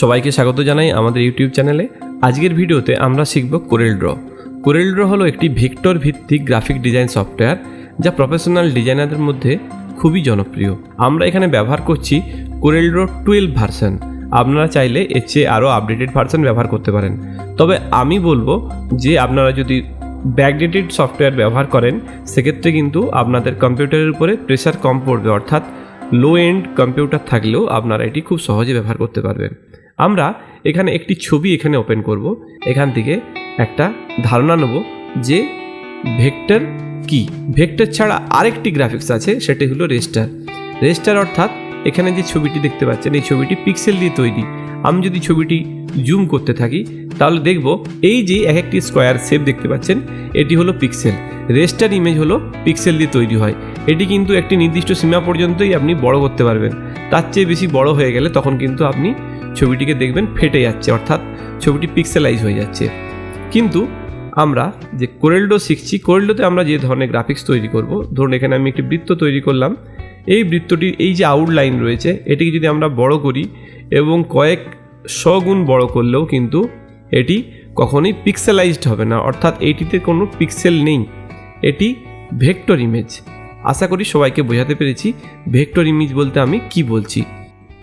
সবাইকে স্বাগত জানাই আমাদের ইউটিউব চ্যানেলে। আজকের ভিডিওতে আমরা শিখব কোরেল ড্র। কোরেল ড্র হলো একটি ভেক্টর ভিত্তিক গ্রাফিক ডিজাইন সফটওয়্যার যা প্রফেশনাল ডিজাইনারদের মধ্যে খুবই জনপ্রিয়। আমরা এখানে ব্যবহার করছি কোরেল ড্র টুয়েলভ ভার্সন। আপনারা চাইলে এর চেয়ে আরও আপডেটেড ভার্সন ব্যবহার করতে পারেন। তবে আমি বলব যে আপনারা যদি ব্যাকডেটেড সফটওয়্যার ব্যবহার করেন, সেক্ষেত্রে কিন্তু আপনাদের কম্পিউটারের উপরে প্রেশার কম পড়বে। অর্থাৎ লো এন্ড কম্পিউটার থাকলেও আপনারা এটি খুব সহজে ব্যবহার করতে পারবেন। আমরা এখানে একটি ছবি এখানে ওপেন করব। এখান থেকে একটা ধারণা নেব যে ভেক্টর কি? ভেক্টর ছাড়া আরেকটি গ্রাফিক্স আছে, সেটি হলো রেস্টার রেস্টার অর্থাৎ এখানে যে ছবিটি দেখতে পাচ্ছেন, এই ছবিটি পিক্সেল দিয়ে তৈরি। আমি যদি ছবিটি জুম করতে থাকি, তাহলে দেখব এই যে এক একটি স্কোয়ার শেপ দেখতে পাচ্ছেন, এটি হলো পিক্সেল রেস্টার ইমেজ হলো পিক্সেল দিয়ে তৈরি হয়। এটি কিন্তু একটি নির্দিষ্ট সীমা পর্যন্তই আপনি বড় করতে পারবেন। তার চেয়ে বেশি বড় হয়ে গেলে তখন কিন্তু আপনি ছবিটিকে দেখবেন ফেটে যাচ্ছে, অর্থাৎ ছবিটি পিক্সেলাইজ হয়ে যাচ্ছে। কিন্তু আমরা যে কোরেলডো শিখছি, কোরেলডোতে আমরা যে ধরনের গ্রাফিক্স তৈরি করব, ধরুন এখানে আমি একটি বৃত্ত তৈরি করলাম, এই বৃত্তটির এই যে আউটলাইন রয়েছে, এটিকে যদি আমরা বড় করি এবং কয়েক শগুণ বড় করলেও কিন্তু এটি কখনোই পিক্সেলাইজড হবে না, অর্থাৎ এইটিতে কোনো পিক্সেল নেই। এটি ভেক্টর ইমেজ আশা করি সবাইকে বোঝাতে পেরেছি ভেক্টর ইমেজ বলতে আমি কি বলছি।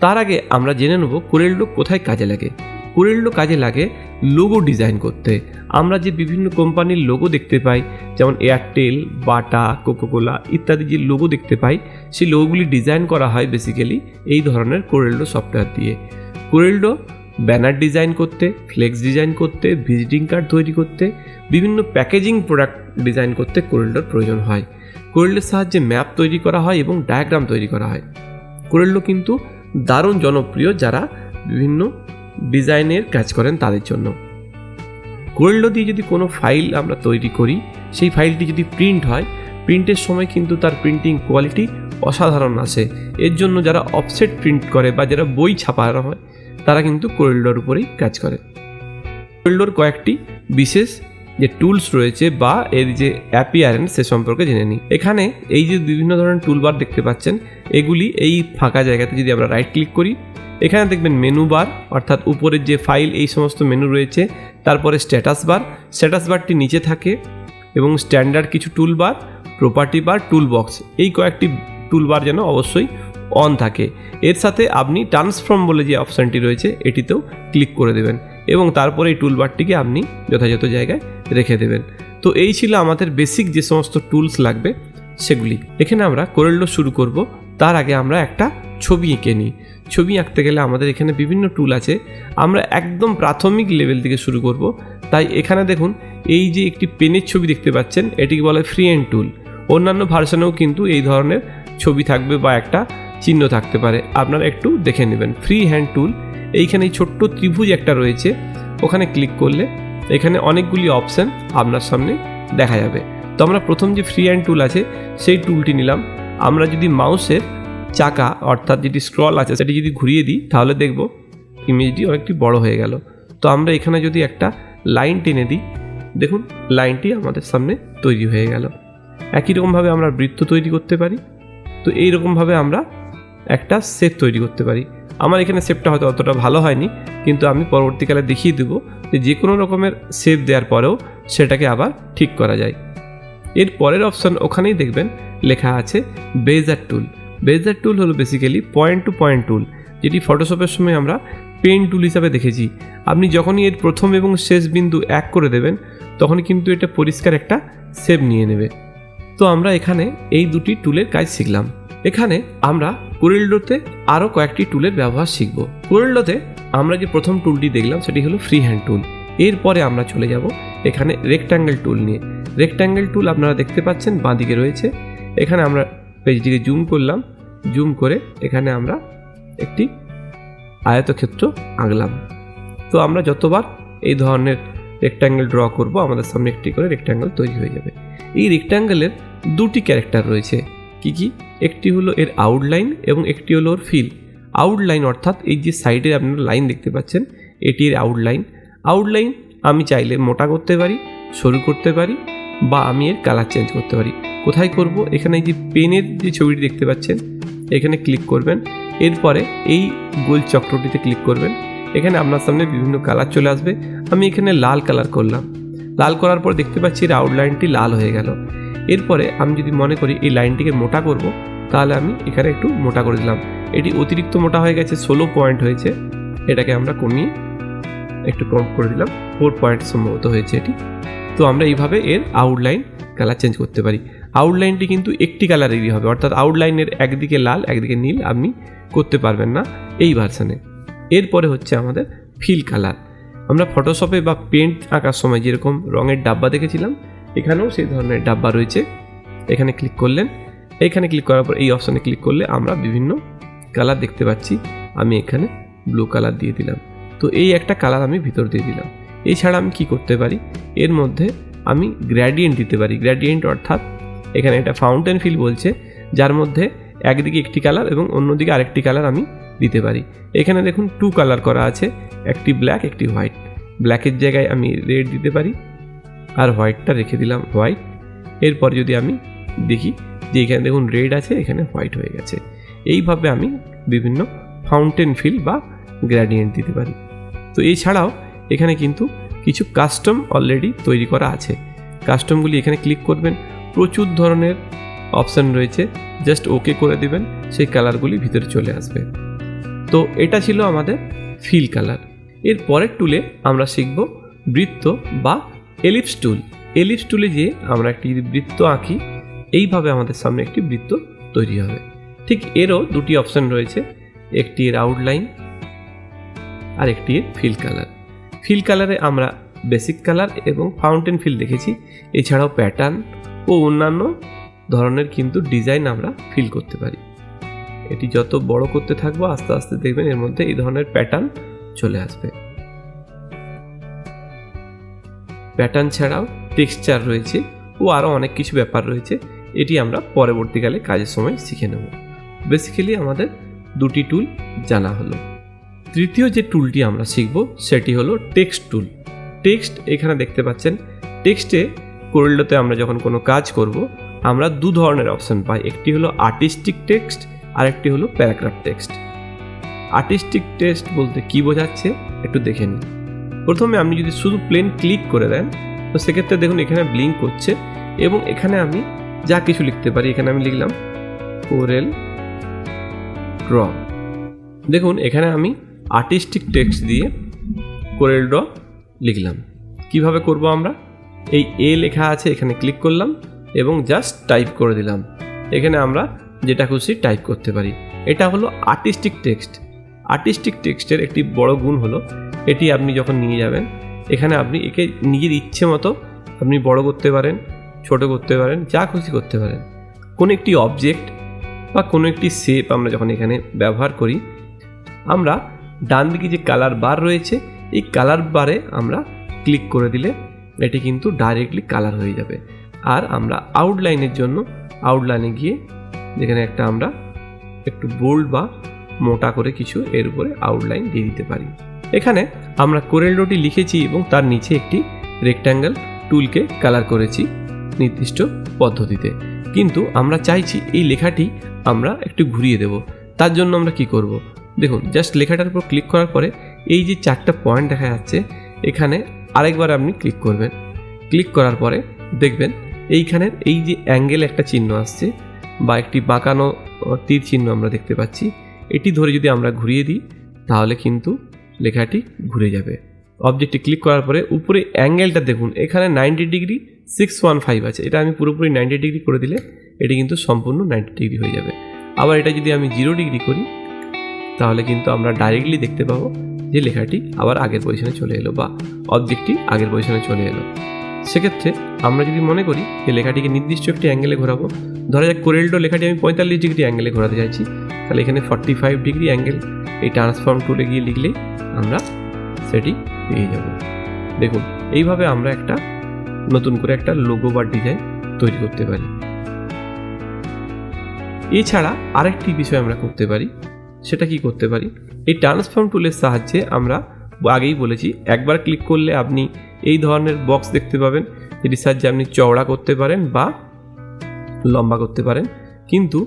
তার আগে আমরা জেনে নেব কোরেলডো কোথায় কাজে লাগে। কোরেলডো কাজে লাগে লোগো ডিজাইন করতে। আমরা যে বিভিন্ন কোম্পানির লোগো দেখতে পাই, যেমন এয়ারটেল, বাটা, কোকোকোলা ইত্যাদি যে লোগো দেখতে পাই, সেই লোগোগুলি ডিজাইন করা হয় বেসিক্যালি এই ধরনের কোরেল্ডো সফটওয়্যার দিয়ে। কোরেল্ডো ব্যানার ডিজাইন করতে ফ্লেক্স ডিজাইন করতে ভিজিটিং কার্ড তৈরি করতে, বিভিন্ন প্যাকেজিং প্রোডাক্ট ডিজাইন করতে কোরেল্ডোর প্রয়োজন হয়। কোরেলডোর সাহায্যে ম্যাপ তৈরি করা হয় এবং ডায়াগ্রাম তৈরি করা হয়। কোরেল্ডো কিন্তু দারুণ জনপ্রিয় যারা বিভিন্ন ডিজাইনের কাজ করেন তাদের জন্য। কোরেলডো দিয়ে যদি কোনো ফাইল আমরা তৈরি করি, সেই ফাইলটি যদি প্রিন্ট হয় প্রিন্টের সময় কিন্তু তার প্রিন্টিং কোয়ালিটি অসাধারণ আসে এর জন্য যারা অফসেট প্রিন্ট করে বা যারা বই ছাপানো হয়, তারা কিন্তু কোরেলডোর উপরেই কাজ করে। কোরেলডোর কয়েকটি বিশেষ যে টুলস রয়েছে বা এর যে অ্যাপিয়ারেন্স সে সম্পর্কে জেনে নিই। এখানে এই যে বিভিন্ন ধরনের টুলবার দেখতে পাচ্ছেন, এগুলি এই ফাঁকা জায়গাতে যদি আমরা রাইট ক্লিক করি, এখানে দেখবেন মেনু বার অর্থাৎ উপরের যে ফাইল এই সমস্ত মেনু রয়েছে, তারপরে স্ট্যাটাস বার স্ট্যাটাস বারটি নিচে থাকে এবং স্ট্যান্ডার্ড কিছু টুল বার প্রপার্টি বার টুল বক্স এই কয়েকটি টুল বার যেন অবশ্যই অন থাকে। এর সাথে আপনি ট্রান্সফর্ম বলে যে অপশানটি রয়েছে, এটিতেও ক্লিক করে দেবেন এবং তারপরে এই টুলবারটিকে আপনি যথাযথ জায়গায় রেখে দেবেন। তো এই ছিল আমাদের বেসিক যে সমস্ত টুলস লাগবে, সেগুলি। এখানে আমরা কোরেল্ডো শুরু করব। তার আগে আমরা একটা ছবি এঁকে নিই। ছবি আঁকতে গেলে আমাদের এখানে বিভিন্ন টুল আছে। আমরা একদম প্রাথমিক লেভেল থেকে শুরু করব। তাই এখানে দেখুন, এই যে একটি পেনের ছবি দেখতে পাচ্ছেন, এটিকে বলে ফ্রি হ্যান্ড টুল অন্যান্য ভার্সনেও কিন্তু এই ধরনের ছবি থাকবে বা একটা চিহ্ন থাকতে পারে। আপনারা একটু দেখে নেবেন। ফ্রি হ্যান্ড টুল এইখানে এই ছোট্ট ত্রিভুজ একটা রয়েছে। ওখানে ক্লিক করলে এখানে অনেকগুলি অপশান আপনার সামনে দেখা যাবে। তো আমরা প্রথম যে ফ্রি অ্যান্ড টুল আছে, সেই টুলটি নিলাম। আমরা যদি মাউসের চাকা, অর্থাৎ যেটি স্ক্রল আছে, সেটি যদি ঘুরিয়ে দিই, তাহলে দেখব ইমেজটি অনেকটি বড় হয়ে গেল। তো আমরা এখানে যদি একটা লাইন টেনে দিই, দেখুন লাইনটি আমাদের সামনে তৈরি হয়ে গেল। একই রকমভাবে আমরা বৃত্ত তৈরি করতে পারি। তো এই রকমভাবে আমরা একটা শেপ তৈরি করতে পারি। আমার এখানে শেপটা হয়তো অতটা ভালো হয়নি, কিন্তু আমি পরবর্তীকালে দেখিয়ে দেবো যে যে কোনো রকমের শেপ দেওয়ার পরেও সেটাকে আবার ঠিক করা যায়। এর পরের অপশান ওখানেই দেখবেন লেখা আছে বেজার টুল বেজার টুল হলো basically point to point tool যেটি ফটোশপের সময় আমরা পেন টুল হিসাবে দেখেছি। আপনি যখনই এর প্রথম এবং শেষ বিন্দু এক করে দেবেন, তখন কিন্তু এটা পরিষ্কার একটা শেপ নিয়ে নেবে। তো আমরা এখানে এই দুটি টুলের কাজ শিখলাম। এখানে আমরা কোরেলডোতে আরও কয়েকটি টুলের ব্যবহার শিখব। কোরেলডোতে আমরা যে প্রথম টুলটি দেখলাম, সেটি হলো ফ্রি হ্যান্ড টুল এরপরে আমরা চলে যাব এখানে রেক্ট্যাঙ্গেল টুল নিয়ে। রেক্ট্যাঙ্গেল টুল আপনারা দেখতে পাচ্ছেন, বাঁদিকে রয়েছে। এখানে আমরা পেজটিকে জুম করলাম। জুম করে এখানে আমরা একটি আয়তক্ষেত্র আঁকলাম। তো আমরা যতবার এই ধরনের রেক্ট্যাঙ্গেল ড্র করব, আমাদের সামনে একটি করে রেক্ট্যাঙ্গেল তৈরি হয়ে যাবে। এই রেক্ট্যাঙ্গেলের দুটি ক্যারেক্টার রয়েছে। কি কি? একটি হলো এর আউটলাইন এবং একটি হলো ওর ফিল আউটলাইন অর্থাৎ এই যে সাইডে আপনারা লাইন দেখতে পাচ্ছেন, এটি এর আউটলাইন আউটলাইন আমি চাইলে মোটা করতে পারি, সরু করতে পারি বা আমি এর কালার চেঞ্জ করতে পারি। কোথায় করব? এখানে এই যে পেনের যে ছবিটি দেখতে পাচ্ছেন, এখানে ক্লিক করবেন। এরপরে এই গোল চক্রটিতে ক্লিক করবেন। এখানে আপনার সামনে বিভিন্ন কালার চলে আসবে। আমি এখানে লাল কালার করলাম। লাল করার পর দেখতে পাচ্ছি এর আউটলাইনটি লাল হয়ে গেল। এরপরে আমি যদি মনে করি এই লাইনটিকে মোটা করব, তাহলে আমি এখানে একটু মোটা করে দিলাম। এটি অতিরিক্ত মোটা হয়ে গেছে, ষোলো পয়েন্ট হয়েছে। এটাকে আমরা কমিয়ে একটু কম করে দিলাম, ফোর পয়েন্ট সম্ভবত হয়েছে এটি। তো আমরা এইভাবে এর আউটলাইন কালার চেঞ্জ করতে পারি। আউটলাইনটি কিন্তু একটি কালারেরই হবে, অর্থাৎ আউটলাইনের একদিকে লাল, একদিকে নীল আপনি করতে পারবেন না এই ভার্সানে এরপরে হচ্ছে আমাদের ফিল কালার আমরা ফটোশপে বা পেন্ট আঁকার সময় যেরকম রঙের ডাব্বা দেখেছিলাম এখানেও সেই ধরনের ডাব্বা রয়েছে। এখানে ক্লিক করলেন। এখানে ক্লিক করার পর এই অপশানে ক্লিক করলে আমরা বিভিন্ন কালার দেখতে পাচ্ছি। আমি এখানে ব্লু কালার দিয়ে দিলাম। তো এই একটা কালার আমি ভিতর দিয়ে দিলাম। এছাড়া আমি কি করতে পারি? এর মধ্যে আমি গ্র্যাডিয়েন্ট দিতে পারি। গ্র্যাডিয়েন্ট অর্থাৎ এখানে এটা ফাউন্টেন ফিল বলছে, যার মধ্যে একদিকে একটি কালার এবং অন্যদিকে আরেকটি কালার আমি দিতে পারি। এখানে দেখুন টু কালার করা আছে, একটি ব্ল্যাক একটি হোয়াইট ব্ল্যাকের জায়গায় আমি রেড দিতে পারি। আর হোয়াইটটা রেখে দিলাম হোয়াইট। এরপর যদি আমি দেখি যে এখানে দেখুন রেড আছে, এখানে হোয়াইট হয়ে গেছে। এইভাবে আমি বিভিন্ন ফাউন্টেন ফিল বা গ্র্যাডিয়েন্ট দিতে পারি। তো এছাড়াও এখানে কিন্তু কিছু কাস্টম অলরেডি তৈরি করা আছে। কাস্টমগুলি এখানে ক্লিক করবেন, প্রচুর ধরনের অপশান রয়েছে। জাস্ট ওকে করে দিবেন, সেই কালারগুলি ভিতরে চলে আসবে। তো এটা ছিল আমাদের ফিল কালার। এর পরের টুলে আমরা শিখব বৃত্ত বা এলিপস টুল। এলিপস টুলে যে আমরা একটি বৃত্ত আঁকি, এইভাবে আমাদের সামনে একটি বৃত্ত তৈরি হবে। ঠিক এরও দুটি অপশান রয়েছে, একটি এর আউটলাইন আর একটি এর ফিল কালার ফিল কালারে আমরা বেসিক কালার এবং ফাউন্টেন ফিল দেখেছি। এছাড়াও প্যাটার্ন ও অন্যান্য ধরনের কিন্তু ডিজাইন আমরা ফিল করতে পারি। এটি যত বড় করতে থাকব, আস্তে আস্তে দেখবেন এর মধ্যে এই ধরনের প্যাটার্ন চলে আসবে। প্যাটার্ন ছাড়াও টেক্সচার রয়েছে ও আরও অনেক কিছু ব্যাপার রয়েছে। এটি আমরা পরবর্তীকালে কাজের সময় শিখে নেব। বেসিক্যালি আমাদের দুটি টুল জানা হলো। তৃতীয় যে টুলটি আমরা শিখব সেটি হলো টেক্সট টুল টেক্সট এখানে দেখতে পাচ্ছেন টেক্সটে কোরেলডোতে আমরা যখন কোনো কাজ করব, আমরা দু ধরনের অপশন পাই। একটি হলো আর্টিস্টিক টেক্সট আর একটি হলো প্যারাগ্রাফ টেক্সট আর্টিস্টিক টেক্সট বলতে কি বোঝাচ্ছে একটু দেখে নিন প্রথমে আপনি যদি শুধু প্লেন ক্লিক করে দেন, তো সেক্ষেত্রে দেখুন এখানে ব্লিঙ্ক করছে এবং এখানে আমি যা কিছু লিখতে পারি, এখানে আমি লিখলাম কোরেল ড্র দেখুন, এখানে আমি আর্টিস্টিক টেক্সট দিয়ে কোরেল ড্র লিখলাম। কীভাবে করব আমরা? এই এ লেখা আছে, এখানে ক্লিক করলাম এবং জাস্ট টাইপ করে দিলাম। এখানে আমরা যেটা খুশি টাইপ করতে পারি। এটা হলো আর্টিস্টিক টেক্সট আর্টিস্টিক টেক্সটের একটি বড় গুণ হলো এটি আপনি যখন নিয়ে যাবেন, এখানে আপনি একে নিজের ইচ্ছে মতো আপনি বড় করতে পারেন, ছোট করতে পারেন, যা খুশি করতে পারেন। কোনো একটি অবজেক্ট বা কোনো একটি শেপ আমরা যখন এখানে ব্যবহার করি, আমরা ডান দিকে যে কালার বার রয়েছে, এই কালার বারে আমরা ক্লিক করে দিলে এটি কিন্তু ডাইরেক্টলি কালার হয়ে যাবে। আর আমরা আউটলাইনের জন্য আউটলাইনে গিয়ে যেখানে একটা আমরা একটু বোল্ড বা মোটা করে কিছু এর উপরে আউটলাইন দিয়ে দিতে পারি। এখানে আমরা কোরেলডোটি লিখেছি এবং তার নিচে একটি রেক্ট্যাঙ্গেল টুলকে কালার করেছি নির্দিষ্ট পদ্ধতিতে। কিন্তু আমরা চাইছি এই লেখাটি আমরা একটু ঘুরিয়ে দেব। তার জন্য আমরা কি করব? দেখুন জাস্ট লেখাটার উপর ক্লিক করার পরে এই যে চারটা পয়েন্ট দেখা যাচ্ছে, এখানে আরেকবার আপনি ক্লিক করবেন। ক্লিক করার পরে দেখবেন এইখানের এই যে অ্যাঙ্গেল একটা চিহ্ন আসছে বা একটি বাঁকানো তীর চিহ্ন আমরা দেখতে পাচ্ছি। এটি ধরে যদি আমরা ঘুরিয়ে দিই, তাহলে কিন্তু লেখাটি ঘুরে যাবে। অবজেক্টে ক্লিক করার পরে উপরে অ্যাঙ্গেলটা দেখুন, এখানে ninety degree six one five আছে। এটা আমি পুরোপুরি নাইনটি ডিগ্রি করে দিলে এটি কিন্তু সম্পূর্ণ নাইনটি ডিগ্রি হয়ে যাবে। আবার এটা যদি আমি জিরো ডিগ্রি করি, তাহলে কিন্তু আমরা ডাইরেক্টলি দেখতে পাবো যে লেখাটি আবার আগের পজিশনে চলে এলো বা অবজেক্টটি আগের পজিশনে চলে এলো। সেক্ষেত্রে আমরা যদি মনে করি যে লেখাটিকে নির্দিষ্ট একটি অ্যাঙ্গেলে ঘোরাবো, ধরা যাক কোরেলডো লেখাটি আমি পঁয়তাল্লিশ ডিগ্রি অ্যাঙ্গেলে ঘোরাতে চাইছি, তাহলে এখানে ফর্টি ফাইভ ডিগ্রি অ্যাঙ্গেল এই ট্রান্সফর্ম টুলে গিয়ে লিখলে আমরা সেটি পেয়ে যাব। দেখুন, এইভাবে আমরা একটা নতুন করে একটা লোগো বা ডিজাইন তৈরি করতে পারি। এছাড়া আরেকটি বিষয় আমরা করতে পারি, সেটা কি করতে পারি? এই ট্রান্সফর্ম টুলের সাহায্যে আমরা আগেই বলেছি, একবার ক্লিক করলে আপনি এই ধরনের বক্স দেখতে পাবেন, যেটির সাহায্যে আপনি চওড়া করতে পারেন বা লম্বা করতে পারেন। কিন্তু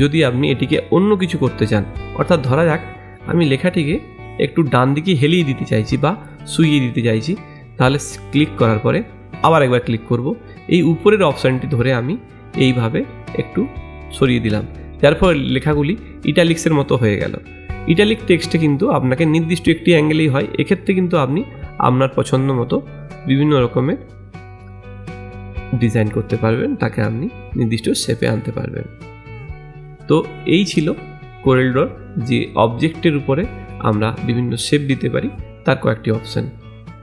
যদি আপনি এটিকে অন্য কিছু করতে চান, অর্থাৎ ধরা যাক আমি লেখাটিকে একটু ডান দিকে হেলিয়ে দিতে চাইছি বা শুইয়ে দিতে চাইছি, তাহলে ক্লিক করার পরে আবার একবার ক্লিক করব। এই উপরের অপশানটি ধরে আমি এইভাবে একটু সরিয়ে দিলাম। যার ফলে লেখাগুলি ইটালিক্সের মতো হয়ে গেল। ইটালিক টেক্সটে কিন্তু আপনাকে নির্দিষ্ট একটি অ্যাঙ্গেলেই হয়। এক্ষেত্রে কিন্তু আপনি আপনার পছন্দ মতো বিভিন্ন রকমের ডিজাইন করতে পারবেন, তাকে আপনি নির্দিষ্ট শেপে আনতে পারবেন। তো এই ছিল কোরেলডর যে অবজেক্টের উপরে আমরা বিভিন্ন শেপ দিতে পারি, তার কয়েকটি অপশান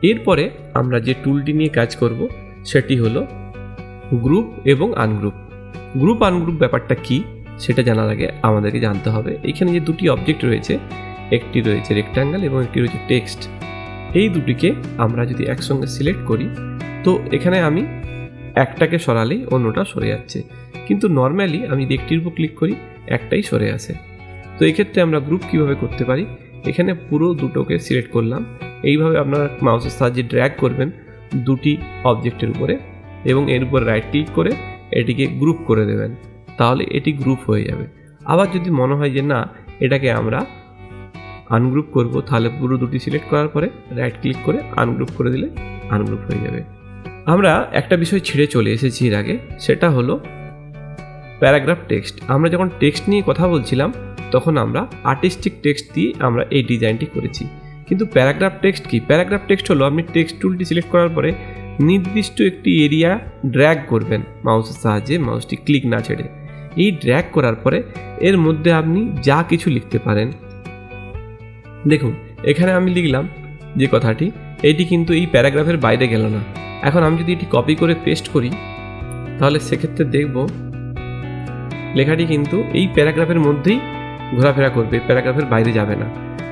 এরপরে আমরা যে টুলটি নিয়ে কাজ করব, সেটি হলো গ্রুপ এবং আনগ্রুপ গ্রুপ আনগ্রুপ ব্যাপারটা কি, সেটা জানার আগে আমাদেরকে জানতে হবে। এখানে যে দুটি অবজেক্ট রয়েছে, একটি রয়েছে রেক্ট্যাঙ্গেল এবং একটি রয়েছে টেক্সট এই দুটিকে আমরা যদি একসঙ্গে সিলেক্ট করি, তো এখানে আমি একটাকে সরালেই অন্যটা সরে যাচ্ছে। কিন্তু নর্মালি আমি যদি একটির উপর ক্লিক করি, একটাই সরে আসে তো এক্ষেত্রে আমরা গ্রুপ কীভাবে করতে পারি? এখানে পুরো দুটোকে সিলেক্ট করলাম। এইভাবে আপনারা মাউসের সাহায্যে ড্র্যাগ করবেন দুটি অবজেক্টের উপরে এবং এর উপর রাইট ক্লিক করে এটিকে গ্রুপ করে দেবেন। তাহলে এটি গ্রুপ হয়ে যাবে। আবার যদি মনে হয় যে না, এটাকে আমরা আনগ্রুপ করব, তাহলে পুরো দুটি সিলেক্ট করার পরে রাইট ক্লিক করে আনগ্রুপ করে দিলে আনগ্রুপ হয়ে যাবে। আমরা একটা বিষয় ছেড়ে চলে এসেছি এর আগে, সেটা হলো প্যারাগ্রাফ টেক্সট আমরা যখন টেক্সট নিয়ে কথা বলছিলাম তখন আমরা আর্টিস্টিক টেক্সট দিয়ে আমরা এই ডিজাইনটি করেছি। কিন্তু প্যারাগ্রাফ টেক্সট কি? প্যারাগ্রাফ টেক্সট হলো আপনি টেক্সট টুলটি সিলেক্ট করার পরে নির্দিষ্ট একটি এরিয়া ড্র্যাগ করবেন মাউসের সাহায্যে মাউসটি ক্লিক না ছেড়ে। এই ড্র্যাগ করার পরে এর মধ্যে আপনি যা কিছু লিখতে পারেন। দেখুন, এখানে আমি লিখলাম যে কথাটি, এটি কিন্তু এই প্যারাগ্রাফের বাইরে গেল না। এখন আমি যদি এটি কপি করে পেস্ট করি, তাহলে সেক্ষেত্রে দেখব লেখাটি কিন্তু এই প্যারাগ্রাফের মধ্যেই ঘোরাফেরা করবে, প্যারাগ্রাফের বাইরে যাবে না।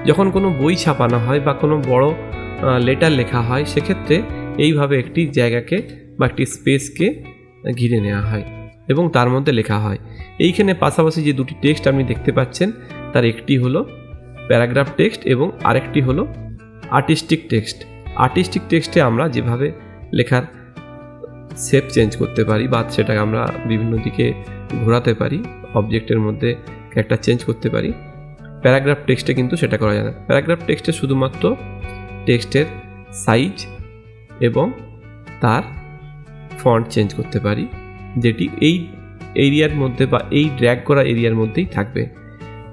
যখন কোনো বই ছাপানো হয় বা কোনো বড় লেটার লেখা হয়, সেক্ষেত্রে এইভাবে একটি জায়গাকে বা একটি স্পেসকে ঘিরে নেওয়া হয় এবং তার মধ্যে লেখা হয়। এইখানে পাশাপাশি যে দুটি টেক্সট আপনি দেখতে পাচ্ছেন, তার একটি হলো প্যারাগ্রাফ টেক্সট এবং আরেকটি হলো আর্টিস্টিক টেক্সট। আর্টিস্টিক টেক্সটে আমরা যেভাবে লেখার শেপ চেঞ্জ করতে পারি বা সেটাকে আমরা বিভিন্ন দিকে ঘোরাতে পারি অবজেক্টের মধ্যে একটা চেঞ্জ করতে পারি। প্যারাগ্রাফ টেক্সটে কিন্তু সেটা করা যায় না। প্যারাগ্রাফ টেক্সটে শুধুমাত্র টেক্সটের সাইজ এবং তার ফন্ট চেঞ্জ করতে পারি, যেটি এই এরিয়ার মধ্যে বা এই ড্র্যাগ করা এরিয়ার মধ্যেই থাকবে।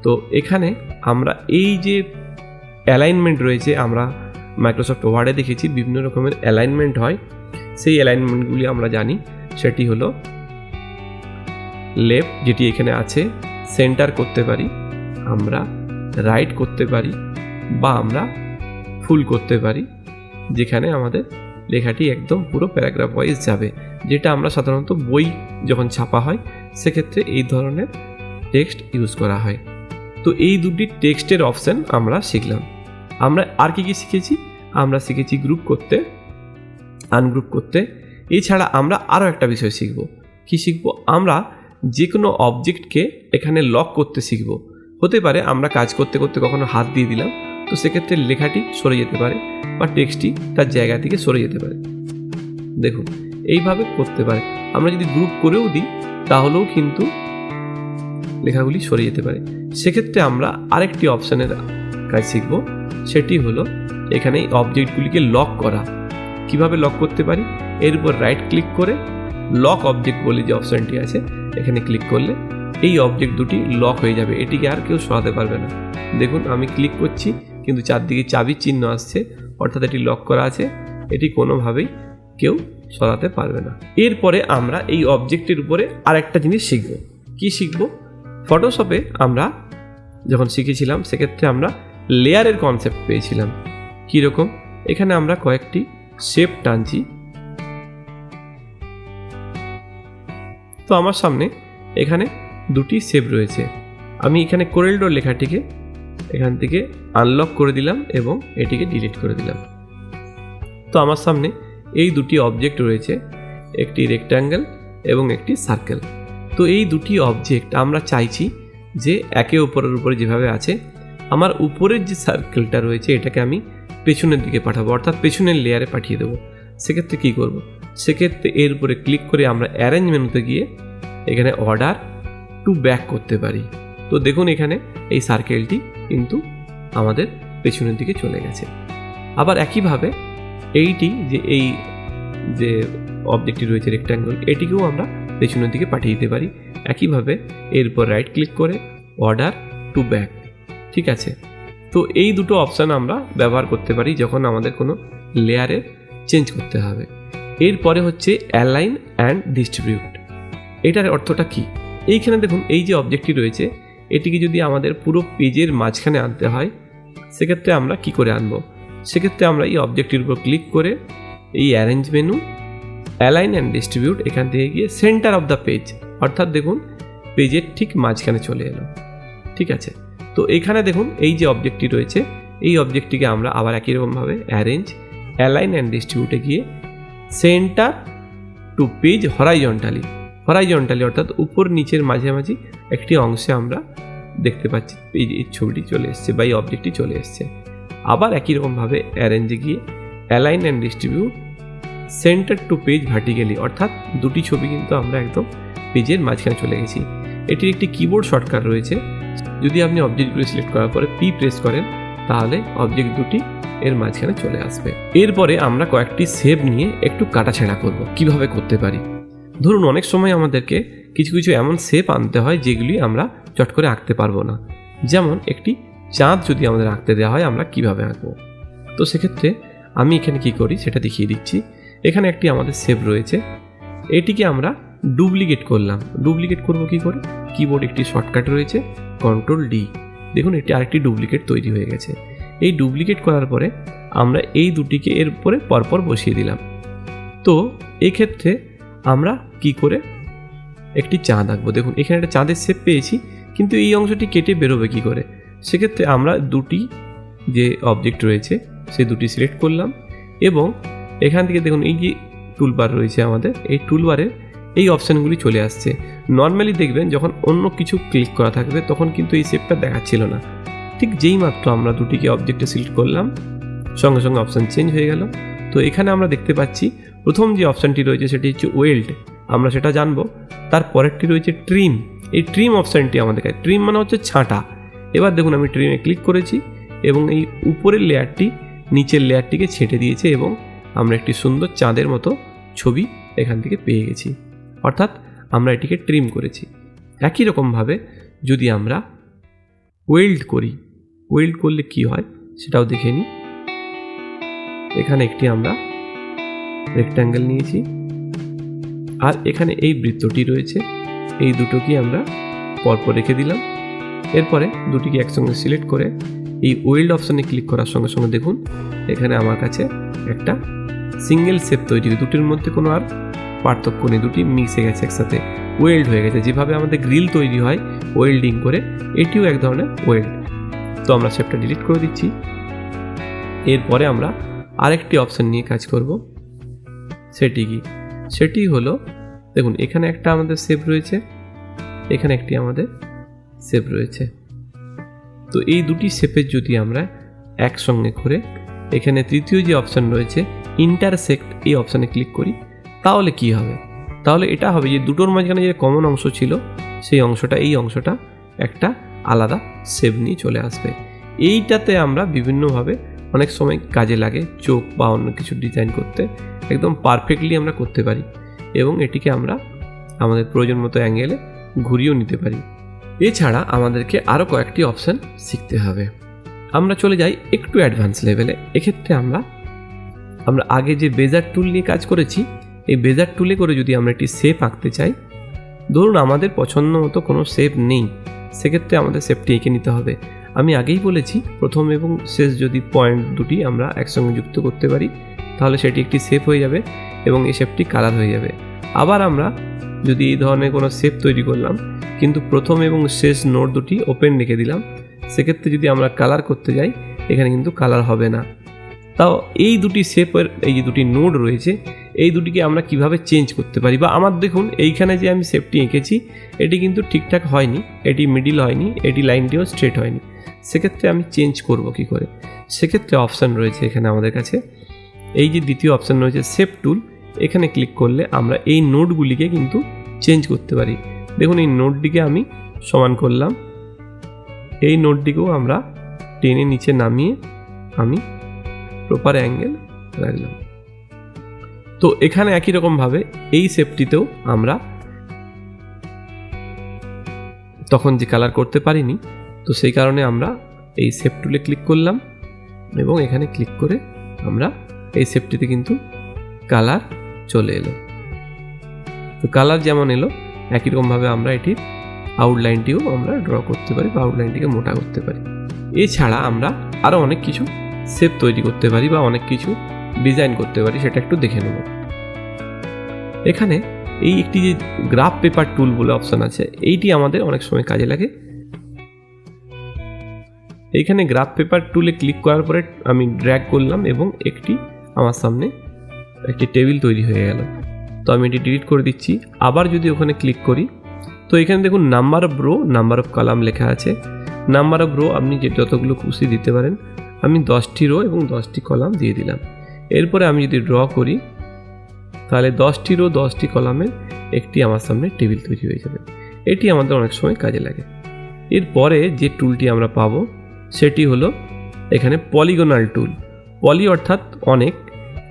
তো এখানে আমরা এই যে অ্যালাইনমেন্ট রয়েছে, আমরা মাইক্রোসফট ওয়ার্ডে দেখেছি, বিভিন্ন রকমের অ্যালাইনমেন্ট হয়। সেই অ্যালাইনমেন্টগুলি আমরা জানি, সেটি হলো লেফট যেটি এখানে আছে সেন্টার করতে পারি, আমরা রাইট করতে পারি বা আমরা ফুল করতে পারি, যেখানে আমাদের লেখাটি একদম পুরো প্যারাগ্রাফ ওয়াইজ যাবে। যেটা আমরা সাধারণত বই যখন ছাপা হয়, সেক্ষেত্রে এই ধরনের টেক্সট ইউজ করা হয়। তো এই দুটি টেক্সটের অপশান আমরা শিখলাম। আমরা আর কি কী শিখেছি? আমরা শিখেছি গ্রুপ করতে, আনগ্রুপ করতে। এছাড়া আমরা আরও একটা বিষয় শিখব। কি শিখব? আমরা যে কোনো অবজেক্টকে এখানে লক করতে শিখব। হতে পারে আমরা কাজ করতে করতে কখনো হাত দিয়ে দিলাম, তো সেক্ষেত্রে লেখাটি সরে যেতে পারে বা টেক্সটটি তার জায়গা থেকে সরে যেতে পারে। দেখুন, এইভাবে করতে পারে। আমরা যদি গ্রুপ করেও দিই, তাহলেও কিন্তু লেখাগুলি সরে যেতে পারে। সেক্ষেত্রে আমরা আরেকটি অপশানের কাজ শিখব, সেটি হলো এখানে অবজেক্টগুলিকে লক করা। কীভাবে লক করতে পারি? এর উপর রাইট ক্লিক করে লক অবজেক্ট বলে যে অপশানটি আছে, এখানে ক্লিক করলে এই অবজেক্ট দুটি লক হয়ে যাবে। এটিকে আর কেউ সরাতে পারবে না। দেখুন, আমি ক্লিক করছি, কিন্তু চারদিকে চাবির চিহ্ন আসছে, অর্থাৎ এটি লক করা আছে। এটি কোনোভাবেই কেউ সরাতে পারবে না। এরপরে আমরা এই অবজেক্টের উপরে আরেকটা জিনিস শিখব। কি শিখব? ফটোশপে আমরা যখন শিখেছিলাম, সেক্ষেত্রে আমরা লেয়ারের কনসেপ্ট পেয়েছিলাম। কীরকম? এখানে আমরা কয়েকটি শেপ টানছি। তো আমার সামনে এখানে দুটি শেপ রয়েছে। আমি এখানে কোরেলডোর লেখাটিকে এখান থেকে আনলক করে দিলাম এবং এটিকে ডিলিট করে দিলাম। তো আমার সামনে এই দুটি অবজেক্ট রয়েছে, একটি রেক্ট্যাঙ্গেল এবং একটি সার্কেল তো এই দুটি অবজেক্ট আমরা চাইছি যে একে উপরের উপরে যেভাবে আছে, আমার উপরের যে সার্কেলটা রয়েছে, এটাকে আমি পেছনের দিকে পাঠাবো, অর্থাৎ পেছনের লেয়ারে পাঠিয়ে দেবো। সেক্ষেত্রে কী করব? সেক্ষেত্রে এর উপরে ক্লিক করে আমরা অ্যারেঞ্জ মেনুতে গিয়ে এখানে অর্ডার টু ব্যাক করতে পারি। তো দেখুন এখানে এই সার্কেলটি কিন্তু আমাদের পেছনের দিকে চলে গেছে। আবার একইভাবে এইটি যে এই যে অবজেক্টটি রয়েছে রেক্ট্যাঙ্গল এটিকেও আমরা পেছনের দিকে পাঠিয়ে দিতে পারি। একইভাবে এরপর রাইট ক্লিক করে অর্ডার টু ব্যাক ঠিক আছে? তো এই দুটো অপশান আমরা ব্যবহার করতে পারি যখন আমাদের কোনো লেয়ারে চেঞ্জ করতে হবে। এরপরে হচ্ছে অ্যালাইন অ্যান্ড ডিস্ট্রিবিউট এটার অর্থটা কি? এইখানে দেখুন, এই যে অবজেক্টটি রয়েছে, এটিকে যদি আমাদের পুরো পেজের মাঝখানে আনতে হয়, সেক্ষেত্রে আমরা কি করে আনব? সেক্ষেত্রে আমরা এই অবজেক্টটির উপর ক্লিক করে এই arrange menu align and distribute এখান থেকে গিয়ে সেন্টার অফ দ্য পেজ অর্থাৎ দেখুন, পেজের ঠিক মাঝখানে চলে এলো। ঠিক আছে? তো এখানে দেখুন, এই যে অবজেক্টটি রয়েছে, এই অবজেক্টটিকে আমরা আবার একই রকমভাবে অ্যারেঞ্জ অ্যালাইন অ্যান্ড ডিস্ট্রিবিউটে গিয়ে centre to page horizontally horizontally অর্থাৎ উপর নিচের মাঝামাঝি একটি অংশে আমরা দেখতে পাচ্ছি এই যে ছবিটি চলে এসছে বা এই অবজেক্টটি চলে এসছে। আবার একই রকমভাবে অ্যারেঞ্জে গিয়ে align and distribute centre to page vertically অর্থাৎ দুটি ছবি কিন্তু আমরা একদম পেজের মাঝখানে চলে গেছি। এটির একটি কিবোর্ড শর্টকাট রয়েছে। যদি আপনি অবজেক্টগুলি সিলেক্ট করার পরে পি প্রেস করেন, তাহলে অবজেক্ট দুটি এর মাঝখানে চলে আসবে। এরপরে আমরা কয়েকটি সেভ নিয়ে একটু কাটাছেঁড়া করব। কীভাবে করতে পারি? ধরুন, অনেক সময় আমাদেরকে কিছু কিছু এমন শেপ আনতে হয় যেগুলি আমরা চট করে আঁকতে পারব না। যেমন, একটি চাঁদ যদি আমাদের আঁকতে দেওয়া হয়, আমরা কীভাবে আঁকবো? তো সেক্ষেত্রে আমি এখানে কি করি, সেটা দেখিয়ে দিচ্ছি। এখানে একটি আমাদের সেভ রয়েছে। এটিকে আমরা ডুপ্লিকেট করলাম। ডুপ্লিকেট করব কি করে? কিবোর্ড একটি শর্টকাট রয়েছে, কন্ট্রোল ডি। দেখুন এটি আরেকটি ডুপ্লিকেট তৈরি হয়ে গেছে। এই ডুপ্লিকেট করার পরে আমরা এই দুটিকে এর উপরে পরপর বসিয়ে দিলাম। তো এক্ষেত্রে আমরা কি করে একটি চাঁদ আঁকবো? দেখুন, এখানে একটা চাঁদের শেপ পেয়েছি, কিন্তু এই অংশটি কেটে বেরোবে কি করে? সেক্ষেত্রে আমরা দুটি যে অবজেক্ট রয়েছে সেই দুটি সিলেক্ট করলাম এবং এখান থেকে দেখুন, এই যে টুলবার রয়েছে আমাদের, এই টুলবারের এই অপশানগুলি চলে আসছে। নর্মালি দেখবেন, যখন অন্য কিছু ক্লিক করা থাকবে, তখন কিন্তু এই শেপটা দেখাচ্ছিল না। ঠিক যেই মাত্র আমরা দুটিকে অবজেক্টে সিলেক্ট করলাম, সঙ্গে সঙ্গে অপশান চেঞ্জ হয়ে গেল। তো এখানে আমরা দেখতে পাচ্ছি, প্রথম যে অপশানটি রয়েছে সেটি হচ্ছে ওয়েল্ড আমরা সেটা জানব। তার পরেরটি রয়েছে ট্রিম এই ট্রিম অপশানটি আমাদের কাছে ট্রিম মানে হচ্ছে ছাঁটা। এবার দেখুন, আমি ট্রিমে ক্লিক করেছি এবং এই উপরের লেয়ারটি নিচের লেয়ারটিকে ছেঁটে দিয়েছে এবং আমরা একটি সুন্দর চাঁদের মতো ছবি এখান থেকে পেয়ে গেছি। অর্থাৎ আমরা এটিকে ট্রিম করেছি। একই রকমভাবে যদি আমরা ওয়েল্ড করি। ওয়েল্ড করলে কি হয় সেটাও দেখে নিই। এখানে একটি আমরা রেক্ট্যাঙ্গেল নিয়েছি। আর এখানে এই বৃত্তটি রয়েছে। এই দুটোকে আমরা পরপর রেখে দিলাম। এরপরে দুটিকে একসঙ্গে সিলেক্ট করে এই ওয়েল্ড অপশানে ক্লিক করার সঙ্গে সঙ্গে দেখুন, এখানে আমার কাছে একটা সিঙ্গেল শেপ তৈরি। দুটির মধ্যে কোনো আর পার্থক্য নেই। দুটি মিক্সে গেছে একসাথে। ওয়েল্ড হয়ে গেছে। যেভাবে আমাদের গ্রিল তৈরি হয়, ওয়েল্ডিং করে, এটিও এক ধরনের ওয়েল্ড। তো আমরা শেপটা ডিলিট করে দিচ্ছি। এরপরে আমরা আরেকটি অপশান নিয়ে কাজ করব, সেটি কি? সেটি হলো, দেখুন, এখানে একটা আমাদের সেভ রয়েছে, এখানে একটি আমাদের সেভ রয়েছে। তো এই দুটি শেপের যদি আমরা একসঙ্গে করে, এখানে তৃতীয় যে অপশান রয়েছে, ইন্টারসেক্ট এই অপশানে ক্লিক করি, তাহলে কি হবে? তাহলে এটা হবে যে দুটোর মাঝখানে যে কমন অংশ ছিল, সেই অংশটা, এই অংশটা একটা আলাদা শেপ নিয়ে চলে আসবে। এইটাতে আমরা বিভিন্নভাবে অনেক সময় কাজে লাগে চোখ বা অন্য কিছু ডিজাইন করতে, একদম পারফেক্টলি আমরা করতে পারি এবং এটিকে আমরা আমাদের প্রয়োজন মতো অ্যাঙ্গেলে ঘুরিয়েও নিতে পারি। এছাড়া আমাদেরকে আরও কয়েকটি অপশান শিখতে হবে। আমরা চলে যাই একটু অ্যাডভান্স লেভেলে এক্ষেত্রে আমরা আমরা আগে যে বেজার টুল নিয়ে কাজ করেছি এই বেজার টুলে করে যদি আমরা একটি শেপ আঁকতে চাই, ধরুন আমাদের পছন্দ মতো কোনো শেপ নেই, সেক্ষেত্রে আমাদের শেপটি এঁকে নিতে হবে। আমি আগেই বলেছি, প্রথম এবং শেষ যদি পয়েন্ট দুটি আমরা একসঙ্গে যুক্ত করতে পারি, তাহলে সেটি একটি শেপ হয়ে যাবে এবং এই শেপটি কালার হয়ে যাবে। আবার আমরা যদি এই ধরনের কোনো শেপ তৈরি করলাম, কিন্তু প্রথম এবং শেষ নোট দুটি ওপেন রেখে দিলাম, সেক্ষেত্রে যদি আমরা কালার করতে যাই, এখানে কিন্তু কালার হবে না। তাও এই দুটি শেপের এই যে দুটি নোড রয়েছে, এই দুটিকে আমরা কীভাবে চেঞ্জ করতে পারি? বা আমার দেখুন, এইখানে যে আমি শেপটি এঁকেছি, এটি কিন্তু ঠিকঠাক হয়নি, এটি মিডিল হয়নি, এটি লাইনটিও স্ট্রেট হয়নি। সেক্ষেত্রে আমি চেঞ্জ করব কি করে? সেক্ষেত্রে অপশান রয়েছে এখানে আমাদের কাছে। এই যে দ্বিতীয় অপশান রয়েছে শেপ টুল এখানে ক্লিক করলে আমরা এই নোটগুলিকে কিন্তু চেঞ্জ করতে পারি। দেখুন, এই নোটটিকে আমি সমান করলাম। এই নোটটিকেও আমরা টেনে নিচে নামিয়ে আমি প্রপার অ্যাঙ্গেল রাখলাম তো এখানে একই রকমভাবে এই সেফটিতেও আমরা তখন যে কালার করতে পারিনি, তো সেই কারণে আমরা এই সেফ টুলে ক্লিক করলাম এবং এখানে ক্লিক করে আমরা এই সেফটিতে কিন্তু কালার চলে এলো। তো কালার যেমন এলো, একই রকমভাবে আমরা এটির আউটলাইনটিও আমরা ড্র করতে পারি বা আউটলাইনটিকে মোটা করতে পারি। এছাড়া আমরা আরও অনেক কিছু শেপ তৈরি করতে পারি বা অনেক কিছু ডিজাইন করতে পারি, সেটা একটু দেখে নেব। এখানে এই একটি যে গ্রাফ পেপার টুল বলে অপশান আছে, এইটি আমাদের অনেক সময় কাজে লাগে। এইখানে গ্রাফ পেপার টুলে ক্লিক করার পরে আমি ড্র্যাগ করলাম এবং একটি আমার সামনে একটি টেবিল তৈরি হয়ে গেল। তো আমি এটি ডিলিট করে দিচ্ছি। আবার যদি ওখানে ক্লিক করি, তো এখানে দেখুন number of row, number of column লেখা আছে। নাম্বার অফ রো আপনি যে যতগুলো খুশি দিতে পারেন আমি দশটি রো এবং দশটি কলাম দিয়ে দিলাম। এরপরে আমি যদি ড্র করি, তাহলে দশটি রো দশটি কলামের একটি আমার সামনে টেবিল তৈরি হয়ে যাবে। এটি আমাদের অনেক সময় কাজে লাগে। এরপরে যে টুলটি আমরা পাবো, সেটি হলো এখানে পলিগোনাল টুল পলি অর্থাৎ অনেক।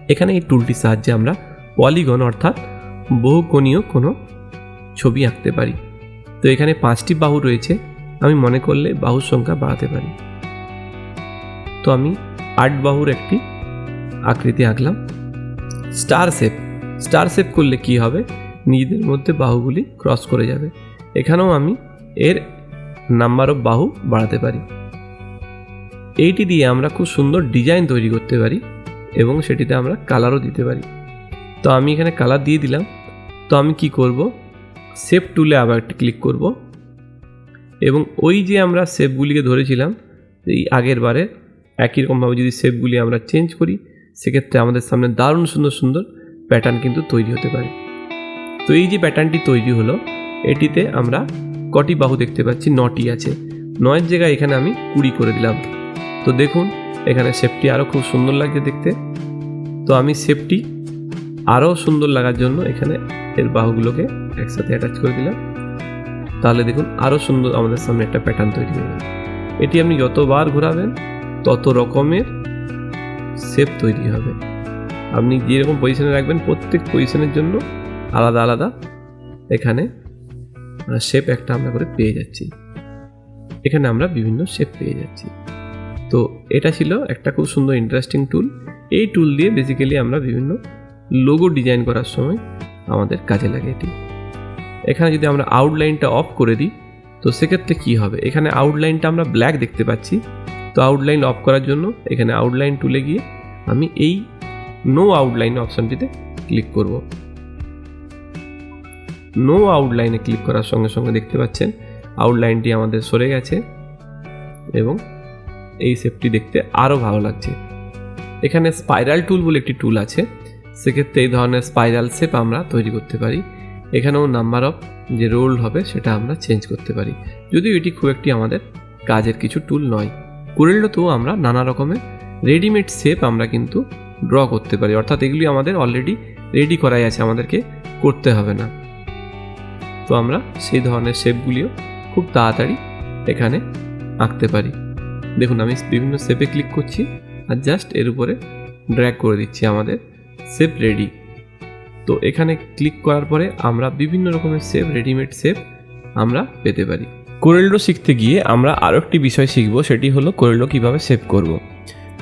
এখানে এই টুলটির সাহায্যে আমরা পলিগন অর্থাৎ বহুকোণীয় কোনো ছবি আঁকতে পারি। তো এখানে পাঁচটি বাহু রয়েছে। আমি মনে করলে বাহুর সংখ্যা বাড়াতে পারি। তো আমি আট বাহুর একটি আকৃতি আঁকলাম। Star shape. স্টার শেপ করলে কি হবে? নিজেদের মধ্যে বাহুগুলি ক্রস করে যাবে। এখানেও আমি এর নাম্বার অফ বাহু বাড়াতে পারি। এইটি দিয়ে আমরা খুব সুন্দর ডিজাইন তৈরি করতে পারি এবং সেটিতে আমরা কালারও দিতে পারি। তো আমি এখানে কালার দিয়ে দিলাম। তো আমি কি করব? শেপ টুলে আবার একটি ক্লিক করব। এবং ওই যে আমরা শেপগুলিকে ধরেছিলাম, এই আগের বারে একই রকমভাবে যদি শেপগুলি আমরা চেঞ্জ করি, সেক্ষেত্রে আমাদের সামনে দারুণ সুন্দর সুন্দর প্যাটার্ন কিন্তু তৈরি হতে পারে। তো এই যে প্যাটার্নটি তৈরি হলো, এটিতে আমরা কটি বাহু দেখতে পাচ্ছি, নটি আছে। নয়ের জায়গায় এখানে আমি কুড়ি করে দিলাম। তো দেখুন, এখানে শেপটি আরও খুব সুন্দর লাগছে দেখতে। তো আমি শেপটি আরও সুন্দর লাগার জন্য এখানে এর বাহুগুলোকে একসাথে অ্যাটাচ করে দিলাম। তাহলে দেখুন, আরও সুন্দর আমাদের সামনে একটা প্যাটার্ন তৈরি হয়ে গেল। এটি আপনি যতবার ঘোরাবেন তত রকমের শেপ তৈরি হবে। আপনি যেরকম পজিশনে রাখবেন, প্রত্যেক পজিশনের জন্য আলাদা আলাদা এখানে শেপ একটা আমরা করে পেয়ে যাচ্ছি। এখানে আমরা বিভিন্ন শেপ পেয়ে যাচ্ছি। তো এটা ছিল একটা খুব সুন্দর ইন্টারেস্টিং টুল এই টুল দিয়ে বেসিক্যালি আমরা বিভিন্ন লোগো ডিজাইন করার সময় আমাদের কাজে লাগে এটি। এখানে যদি আমরা আউটলাইনটা অফ করে দিই, তো সেক্ষেত্রে কী হবে? এখানে আউটলাইনটা আমরা ব্ল্যাক দেখতে পাচ্ছি। তো আউটলাইন অফ করার জন্য এখানে আউটলাইন টুলে গিয়ে আমি এই নো আউটলাইন অপশানটিতে ক্লিক করব। নো আউটলাইনে ক্লিক করার সঙ্গে সঙ্গে দেখতে পাচ্ছেন আউটলাইনটি আমাদের সরে গেছে এবং এই শেপটি দেখতে আরও ভালো লাগছে। এখানে স্পাইরাল টুল বলে একটি টুল আছে। সেক্ষেত্রে এই ধরনের স্পাইরাল শেপ আমরা তৈরি করতে পারি। এখানেও নাম্বার অফ যে রোল হবে সেটা আমরা চেঞ্জ করতে পারি। যদিও এটি খুব একটি আমাদের কাজের কিছু টুল নয়। কুরেলটোতেও আমরা নানা রকমের রেডিমেড শেপ আমরা কিন্তু ড্র করতে পারি। অর্থাৎ এগুলি আমাদের অলরেডি রেডি করাই আছে, আমাদেরকে করতে হবে না। তো আমরা সেই ধরনের শেপগুলিও খুব তাড়াতাড়ি এখানে আঁকতে পারি। দেখুন, আমি বিভিন্ন শেপে ক্লিক করছি আর জাস্ট এর উপরে ড্র্যাগ করে দিচ্ছি আমাদের শেপ রেডি তো এখানে ক্লিক করার পরে আমরা বিভিন্ন রকমের শেপ রেডিমেড শেপ আমরা পেতে পারি। কোরেলডো শিখতে গিয়ে আমরা আরও একটি বিষয় শিখব, সেটি হলো কোরেলডো কীভাবে সেভ করব।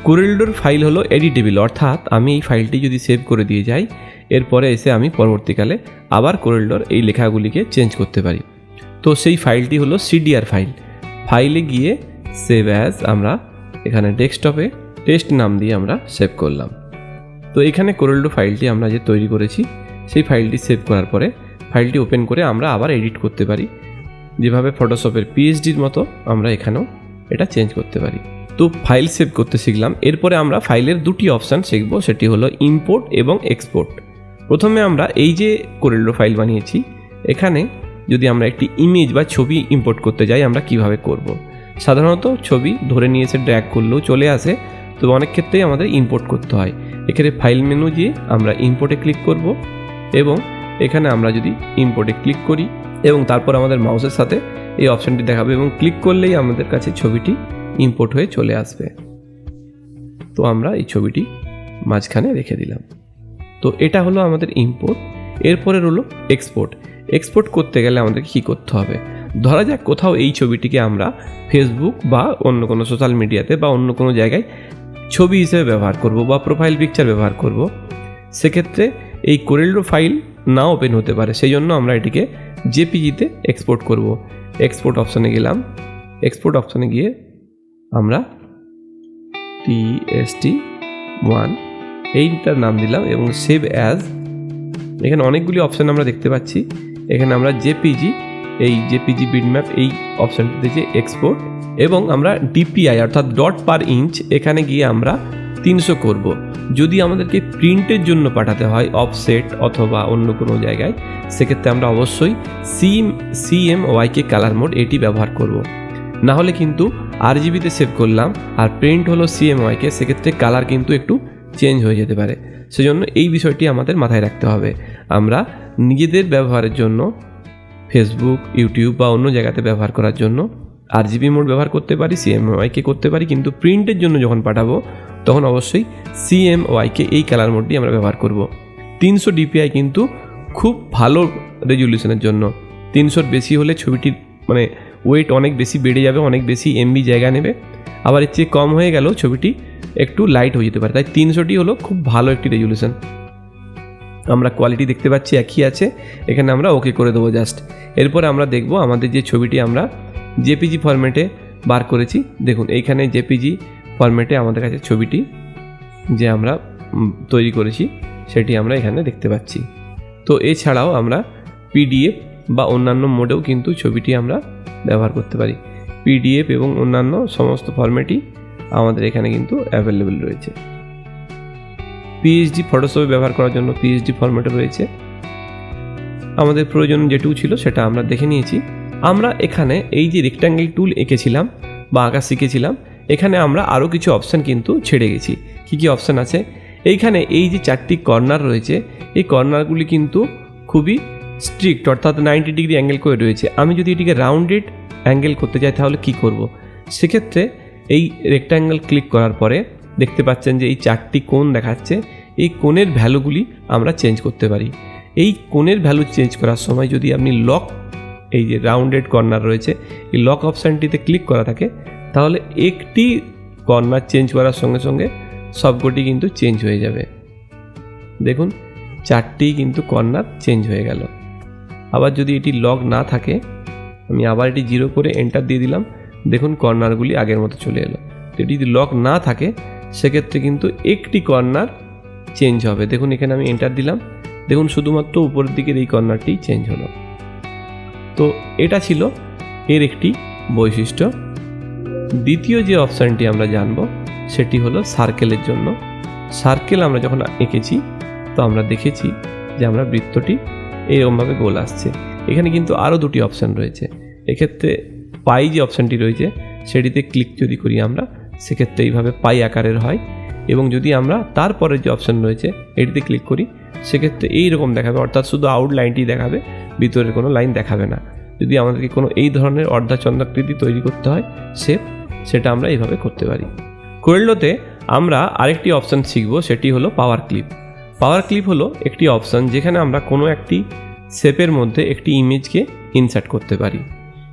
কোরেলডোর ফাইল হলো এডিটেবিল অর্থাৎ আমি এই ফাইলটি যদি সেভ করে দিয়ে যাই, এরপরে এসে আমি পরবর্তীকালে আবার কোরেলডোর এই লেখাগুলিকে চেঞ্জ করতে পারি। তো সেই ফাইলটি হলো সিডিআর ফাইল ফাইলে গিয়ে সেভ অ্যাজ আমরা এখানে ডেস্কটপে টেস্ট নাম দিয়ে আমরা সেভ করলাম। তো এখানে কোরেলডো ফাইলটি আমরা যে তৈরি করেছি, সেই ফাইলটি সেভ করার পরে ফাইলটি ওপেন করে আমরা আবার এডিট করতে পারি। যেভাবে ফটোশপের পিএইচডির মতো আমরা এখানেও এটা চেঞ্জ করতে পারি। তো ফাইল সেভ করতে শিখলাম। এরপরে আমরা ফাইলের দুটি অপশান শিখব, সেটি হলো ইম্পোর্ট এবং এক্সপোর্ট প্রথমে আমরা এই যে কোরেলডো ফাইল বানিয়েছি, এখানে যদি আমরা একটি ইমেজ বা ছবি ইম্পোর্ট করতে যাই, আমরা কীভাবে করব। সাধারণত ছবি ধরে নিয়ে এসে ড্র্যাগ করলেও চলে আসে, তো অনেক ক্ষেত্রেই আমাদের ইম্পোর্ট করতে হয়। এখানে ফাইল মেনু দিয়ে আমরা ইম্পোর্টে ক্লিক করব এবং এখানে আমরা যদি ইম্পোর্টে ক্লিক করি এবং তারপর আমাদের মাউসের সাথে এই অপশানটি দেখাবে এবং ক্লিক করলেই আমাদের কাছে ছবিটি ইম্পোর্ট হয়ে চলে আসবে। তো আমরা এই ছবিটি মাঝখানে রেখে দিলাম। তো এটা হলো আমাদের ইম্পোর্ট এরপরে হলো এক্সপোর্ট এক্সপোর্ট করতে গেলে আমাদেরকে কী করতে হবে? ধরা যাক কোথাও এই ছবিটিকে আমরা ফেসবুক বা অন্য কোনো সোশ্যাল মিডিয়াতে বা অন্য কোনো জায়গায় ছবি হিসেবে ব্যবহার করব বা প্রোফাইল পিকচার ব্যবহার করব। সেক্ষেত্রে এই কোরেলডো ফাইল না ওপেন হতে পারে। সেই জন্য আমরা এটিকে জেপিজিতে এক্সপোর্ট করব। এক্সপোর্ট অপশানে গেলাম। এক্সপোর্ট অপশানে গিয়ে আমরা টিএসটি ওয়ান এইটার নাম দিলাম এবং সেভ অ্যাজ এখানে অনেকগুলি অপশান আমরা দেখতে পাচ্ছি। এখানে আমরা জেপিজি এই জেপিজি বিটম্যাপ এই অপশানটিতে যে এক্সপোর্ট এবং আমরা ডিপিআই অর্থাৎ ডট পার ইঞ্চ এখানে গিয়ে আমরা তিনশো করব। যদি আমাদেরকে প্রিন্টের জন্য পাঠাতে হয় অফসেট অথবা অন্য কোনো জায়গায়, সেক্ষেত্রে আমরা অবশ্যই সিম সিএম ওয়াইকে কালার মোড এটি ব্যবহার করব। না হলে কিন্তু আর জিবিতে সেভ করলাম আর প্রিন্ট হলো সিএমওয়াইকে সেক্ষেত্রে কালার কিন্তু একটু চেঞ্জ হয়ে যেতে পারে। সেজন্য এই বিষয়টি আমাদের মাথায় রাখতে হবে। আমরা নিজেদের ব্যবহারের জন্য ফেসবুক ইউটিউব বা অন্য জায়গাতে ব্যবহার করার জন্য আর জিবি মোড ব্যবহার করতে পারি সিএমওয়াইকে করতে পারি, কিন্তু প্রিন্টের জন্য যখন পাঠাবো, তখন অবশ্যই সিএমওয়াইকে এই কালার মোডটি আমরা ব্যবহার করব। তিনশো ডিপিআই কিন্তু খুব ভালো রেজলিউশনের জন্য। তিনশোর বেশি হলে ছবিটির মানে ওয়েট অনেক বেশি বেড়ে যাবে, অনেক বেশি এমবি জায়গা নেবে। আবার এর চেয়ে কম হয়ে গেলেও ছবিটি একটু লাইট হয়ে যেতে পারে। তাই তিনশোটি হলো খুব ভালো একটি রেজলিউশন আমরা কোয়ালিটি দেখতে পাচ্ছি, একই আছে। এখানে আমরা ওকে করে দেবো জাস্ট এরপরে আমরা দেখব আমাদের যে ছবিটি আমরা জেপিজি ফরম্যাটে বার করেছি। দেখুন, এইখানে জেপিজি ফরম্যাটে আমাদের কাছে ছবিটি যে আমরা তৈরি করেছি, সেটি আমরা এখানে দেখতে পাচ্ছি। তো এছাড়াও আমরা পিডিএফ বা অন্যান্য মোডেও কিন্তু ছবিটি আমরা ব্যবহার করতে পারি। পিডিএফ এবং অন্যান্য সমস্ত ফরম্যাটই আমাদের এখানে কিন্তু অ্যাভেলেবেল রয়েছে। পিএইচডি ফটোশপে ব্যবহার করার জন্য পিএইচডি ফরম্যাটে রয়েছে। আমাদের প্রয়োজন যেটুকু ছিল সেটা আমরা দেখে নিয়েছি। আমরা এখানে এই যে রেক্ট্যাঙ্গেল টুল এঁকেছিলাম বা আঁকা শিখেছিলাম, এখানে আমরা আরও কিছু অপশান কিন্তু ছেড়ে গেছি। কী কী অপশান আছে? এইখানে এই যে চারটি কর্নার রয়েছে, এই কর্নারগুলি কিন্তু খুবই স্ট্রিক্ট অর্থাৎ নাইনটি ডিগ্রি অ্যাঙ্গেল করে রয়েছে। আমি যদি এটিকে রাউন্ডেড অ্যাঙ্গেল করতে চাই তাহলে কি করব। সেক্ষেত্রে এই রেক্ট্যাঙ্গেল ক্লিক করার পরে দেখতে পাচ্ছেন যে এই চারটি কোণ দেখাচ্ছে, এই কোণের ভ্যালুগুলি আমরা চেঞ্জ করতে পারি। এই কোণের ভ্যালু চেঞ্জ করার সময় যদি আপনি লক এই যে রাউন্ডেড কর্নার রয়েছে, এই লক অপশানটিতে ক্লিক করা থাকে, তাহলে একটি কর্নার চেঞ্জ করার সঙ্গে সঙ্গে সবকটি কিন্তু চেঞ্জ হয়ে যাবে। দেখুন, চারটি কিন্তু কর্নার চেঞ্জ হয়ে গেল। আবার যদি এটি লক না থাকে, আমি আবার এটি জিরো করে এন্টার দিয়ে দিলাম, দেখুন কর্নারগুলি আগের মতো চলে এলো। এটি যদি লক না থাকে, সেক্ষেত্রে কিন্তু একটি কর্নার চেঞ্জ হবে। দেখুন, এখানে আমি এন্টার দিলাম। দেখুন, শুধুমাত্র উপরের দিকের এই কর্নারটি চেঞ্জ হলো। তো এটা ছিল এর একটি বৈশিষ্ট্য। দ্বিতীয় যে অপশানটি আমরা জানব, সেটি হলো সার্কেলের জন্য। সার্কেল আমরা যখন এঁকেছি, তো আমরা দেখেছি যে আমরা বৃত্তটি এইরকমভাবে গোল আসছে। এখানে কিন্তু আরও দুটি অপশান রয়েছে। এক্ষেত্রে পাই যে অপশানটি রয়েছে, সেটিতে ক্লিক যদি করি আমরা, সেক্ষেত্রে এইভাবে পাই আকারের হয়। এবং যদি আমরা তারপরের যে অপশান রয়েছে, এটিতে ক্লিক করি সেক্ষেত্রে এইরকম দেখাবে, অর্থাৎ শুধু আউটলাইনটি দেখাবে, ভিতরের কোনো লাইন দেখাবে না। যদি আমাদেরকে কোনো এই ধরনের অর্ধাচন্দ্রাকৃতি তৈরি করতে হয় শেপ সেটা আমরা এইভাবে করতে পারি। কোয়েল্ডোতে আমরা আরেকটি অপশান শিখব, সেটি হলো পাওয়ার ক্লিপ পাওয়ার ক্লিপ হলো একটি অপশান যেখানে আমরা কোনো একটি শেপের মধ্যে একটি ইমেজকে ইনসার্ট করতে পারি।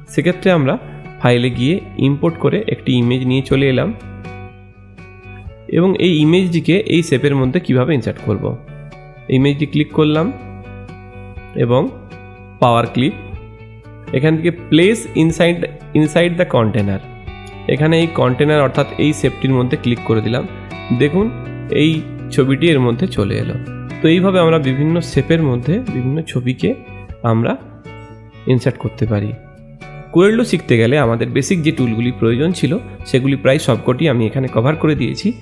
সেক্ষেত্রে আমরা ফাইলে গিয়ে ইম্পোর্ট করে একটি ইমেজ নিয়ে চলে এলাম এবং এই ইমেজটিকে এই শেপের মধ্যে কীভাবে ইনসার্ট করব? ইমেজটি ক্লিক করলাম এবং পাওয়ার ক্লিপ এখান থেকে place inside inside the container এখানে এই কন্টেনার অর্থাৎ এই সেপটির মধ্যে ক্লিক করে দিলাম। দেখুন, এই ছবিটি এর মধ্যে চলে এলো। তো এইভাবে আমরা বিভিন্ন শেপের মধ্যে বিভিন্ন ছবিকে আমরা ইনসার্ট করতে পারি। কোয়েল্ডো শিখতে গেলে আমাদের বেসিক যে টুলগুলি প্রয়োজন ছিল, সেগুলি প্রায় সবকটি আমি এখানে কভার করে দিয়েছি।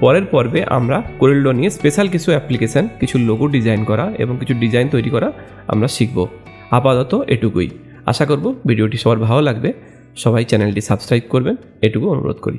পরের পর্বে আমরা কোরিল্ডো নিয়ে স্পেশাল কিছু অ্যাপ্লিকেশান কিছু লোগো ডিজাইন করা এবং কিছু ডিজাইন তৈরি করা আমরা শিখব। আপাতত এটুকুই। আশা করব ভিডিওটি সবার ভালো লাগবে। সবাই চ্যানেলটি সাবস্ক্রাইব করবেন। এটুকু অনুরোধ করি।